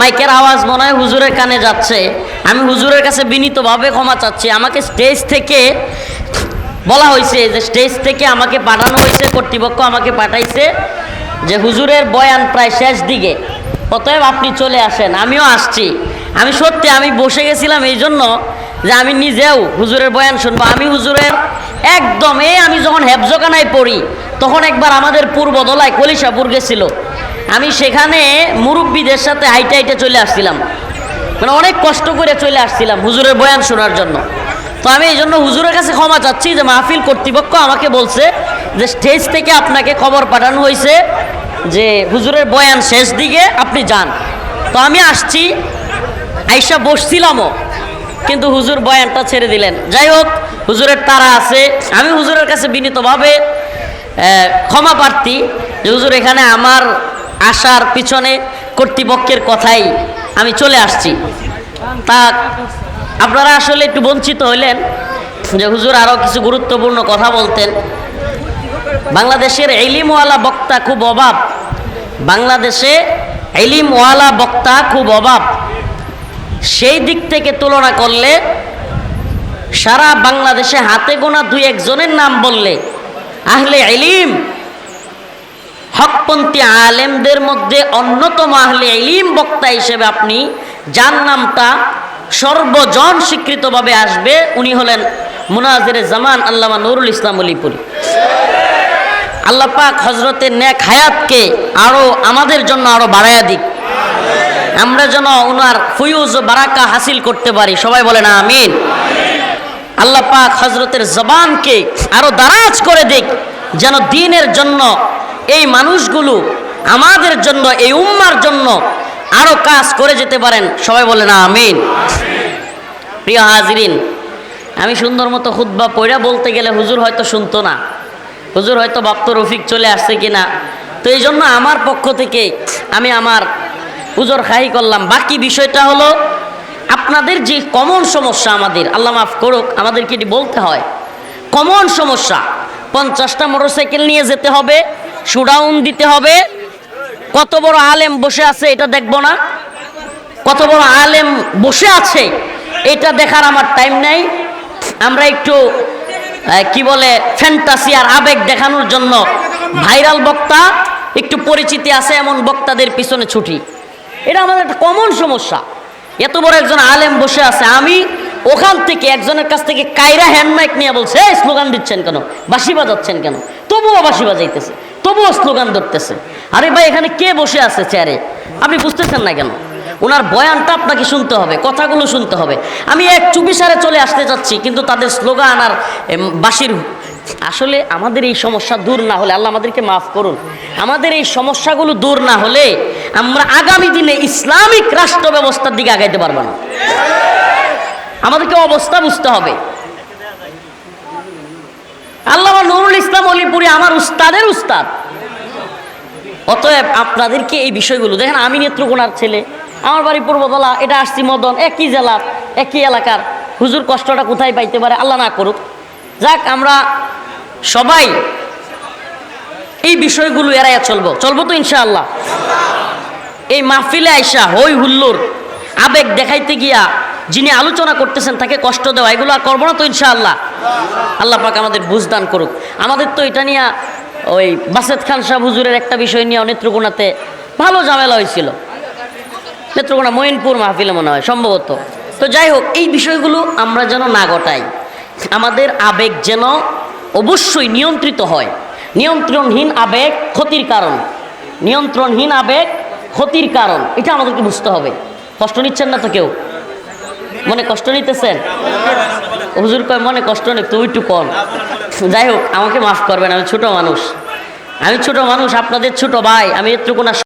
মাইকের আওয়াজ মনে হয় হুজুরের কানে যাচ্ছে। আমি হুজুরের কাছে বিনীতভাবে ক্ষমা চাচ্ছি। আমাকে স্টেজ থেকে বলা হয়েছে যে স্টেজ থেকে আমাকে পাঠানো হয়েছে, কর্তৃপক্ষ আমাকে পাঠাইছে যে হুজুরের বয়ান প্রায় শেষ দিকে। অতএব আপনি চলে আসেন, আমিও আসছি। আমি সত্যি, আমি বসে গেছিলাম এই জন্য যে আমি নিজেও হুজুরের বয়ান শুনব। আমি হুজুরের একদম, এই আমি যখন হেফজখানায় পড়ি, তখন একবার আমাদের পূর্বদলায় কলিশাপুর গেছিল। আমি সেখানে মুরব্বীদের সাথে হাইটে হাইটে চলে আসছিলাম। মানে অনেক কষ্ট করে চলে আসছিলাম হুজুরের বয়ান শোনার জন্য। তো আমি এই জন্য হুজুরের কাছে ক্ষমা চাচ্ছি যে মাহফিল কর্তৃপক্ষ আমাকে বলছে যে স্টেজ থেকে আপনাকে খবর পাঠানো হয়েছে যে হুজুরের বয়ান শেষ দিকে আপনি যান। তো আমি আসছি, আইসা বসছিলামও, কিন্তু হুজুর বয়ানটা ছেড়ে দিলেন। যাই হোক, হুজুরের তারা আছে। আমি হুজুরের কাছে বিনীতভাবে ক্ষমা প্রার্থী যে হুজুর এখানে আমার আসার পিছনে কর্তৃপক্ষের কথাই আমি চলে আসছি। তা আপনারা আসলে একটু বঞ্চিত হইলেন যে হুজুর আরও কিছু গুরুত্বপূর্ণ কথা বলতেন। বাংলাদেশের এলিমওয়ালা বক্তা খুব অভাব। বাংলাদেশে এলিমওয়ালা বক্তা খুব অভাব। সেই দিক থেকে তুলনা করলে সারা বাংলাদেশে হাতে গোনা দুই একজনের নাম বললে আহলে এলিম হকপন্থী আলেমদের মধ্যে অন্যতম আহলে এলিম বক্তা হিসেবে আপনি, যার নামটা সর্বজন স্বীকৃতভাবে আসবে, উনি হলেন মুনাজির জামান আল্লামা নুরুল ইসলাম অলিপুরি। আল্লাহ পাক হজরতের নেক হায়াতকে আরও আমাদের জন্য আরও বাড়াইয়া দিক। আমরা যেন ওনার ফুয়ুজ বারাকা হাসিল করতে পারি। সবাই বলে না আমিন। আল্লাহ পাক হজরতের জবানকে আরও দারাজ করে দিক, যেন দিনের জন্য এই মানুষগুলো আমাদের জন্য, এই উম্মার জন্য আরও কাজ করে যেতে পারেন। সবাই বলে না আমিন। প্রিয় হাজিরিন, আমি সুন্দর মতো খুদ্া পড়া বলতে গেলে হুজুর হয়তো শুনতো না। হুজুর হয়তো বাপ্ত রফিক চলে আসছে কিনা। তো এই জন্য আমার পক্ষ থেকে আমি আমার হুজুর খাহি করলাম। বাকি বিষয়টা হলো, আপনাদের যে কমন সমস্যা আমাদের, আল্লাহ মাফ করুক, আমাদেরকে এটি বলতে হয়। কমন সমস্যা, পঞ্চাশটা মোটরসাইকেল নিয়ে যেতে হবে শুডাউন দিতে হবে। কত বড় আলেম বসে আছে এটা দেখব না। কত বড় আলেম বসে আছে, এটা দেখার আমার টাইম নেই। আমরা একটু কি বলে ফ্যান্টাসি আর আবেগ দেখানোর জন্য ভাইরাল বক্তা, একটু পরিচিতি আছে এমন বক্তাদের পিছনে ছুটি। এটা আমাদের একটা কমন সমস্যা। এত বড় একজন আলেম বসে আছে, আমি ওখান থেকে একজনের কাছ থেকে কায়রা হ্যান্ড মাইক নিয়ে বলছে স্লোগান দিচ্ছেন কেন? বাঁশি বাজাচ্ছেন কেন? তবুও বাঁশি বাজাইতেছে। তবুও স্লোগান ধরতেছে। আরে ভাই, এখানে কে বসে আছে চেয়ারে আপনি বুঝতেছেন না কেন? ওনার বয়ানটা আপনাকে শুনতে হবে, কথাগুলো শুনতে হবে। আমি এক চুপিসারে চলে আসতে চাচ্ছি কিন্তু তাদের স্লোগান আর বাঁশির আসলে আমাদের এই সমস্যা দূর না হলে, আল্লাহ আমাদেরকে মাফ করুন। আমাদের এই সমস্যাগুলো দূর না হলে, আমরা আগামী দিনে ইসলামিক রাষ্ট্র ব্যবস্থার দিকে আগাইতে পারব না। আমাদেরকে অবস্থা বুঝতে হবে। আল্লাহ নুরুল ইসলাম অলিপুরি আমার উস্তাদের উস্তাদ। অতএব আপনাদেরকে এই বিষয়গুলো, দেখেন আমি নেত্রকোনার ছেলে, আমার বাড়ি পূর্বতলা, এটা আসছি মদন, একই জেলার একই এলাকার। হুজুর কষ্টটা কোথায় পাইতে পারে আল্লাহ না করুক। যাক, আমরা সবাই এই বিষয়গুলো এড়াইয়া চলবো। চলবো তো ইনশাআল্লাহ। এই মাহফিলে আইসা হই হুল্লোর আবেগ দেখাইতে গিয়া যিনি আলোচনা করতেছেন তাকে কষ্ট দেওয়া, এগুলো আর করব না তো ইনশাআল্লাহ। আল্লাহ পাক আমাদের বুঝদান করুক। আমাদের তো এটা নিয়ে ওই বাসেদ খান সাহেব হুজুরের একটা বিষয় নিয়ে নেত্রকোনাতে ভালো ঝামেলা হয়েছিল। নেত্রকোনা মঈনপুর মাহফিলে মনে হয়, সম্ভবত। তো যাই হোক, এই বিষয়গুলো আমরা যেন না ঘটাই, আমাদের আবেগ যেন অবশ্যই নিয়ন্ত্রিত হয়। নিয়ন্ত্রণহীন আবেগ ক্ষতির কারণ। নিয়ন্ত্রণহীন আবেগ ক্ষতির কারণ, এটা আমাদেরকে বুঝতে হবে। কষ্ট নিচ্ছেন না তো কেউ? মনে কষ্ট নিতেছেন? হুজুর কয়, মনে কষ্ট নেই, তুই একটু কম যাই হোক, আমাকে মাফ করবেন, আমি ছোট মানুষ। আমি ছোট মানুষ, আপনাদের ছোট ভাই, আমি এত্রকোনা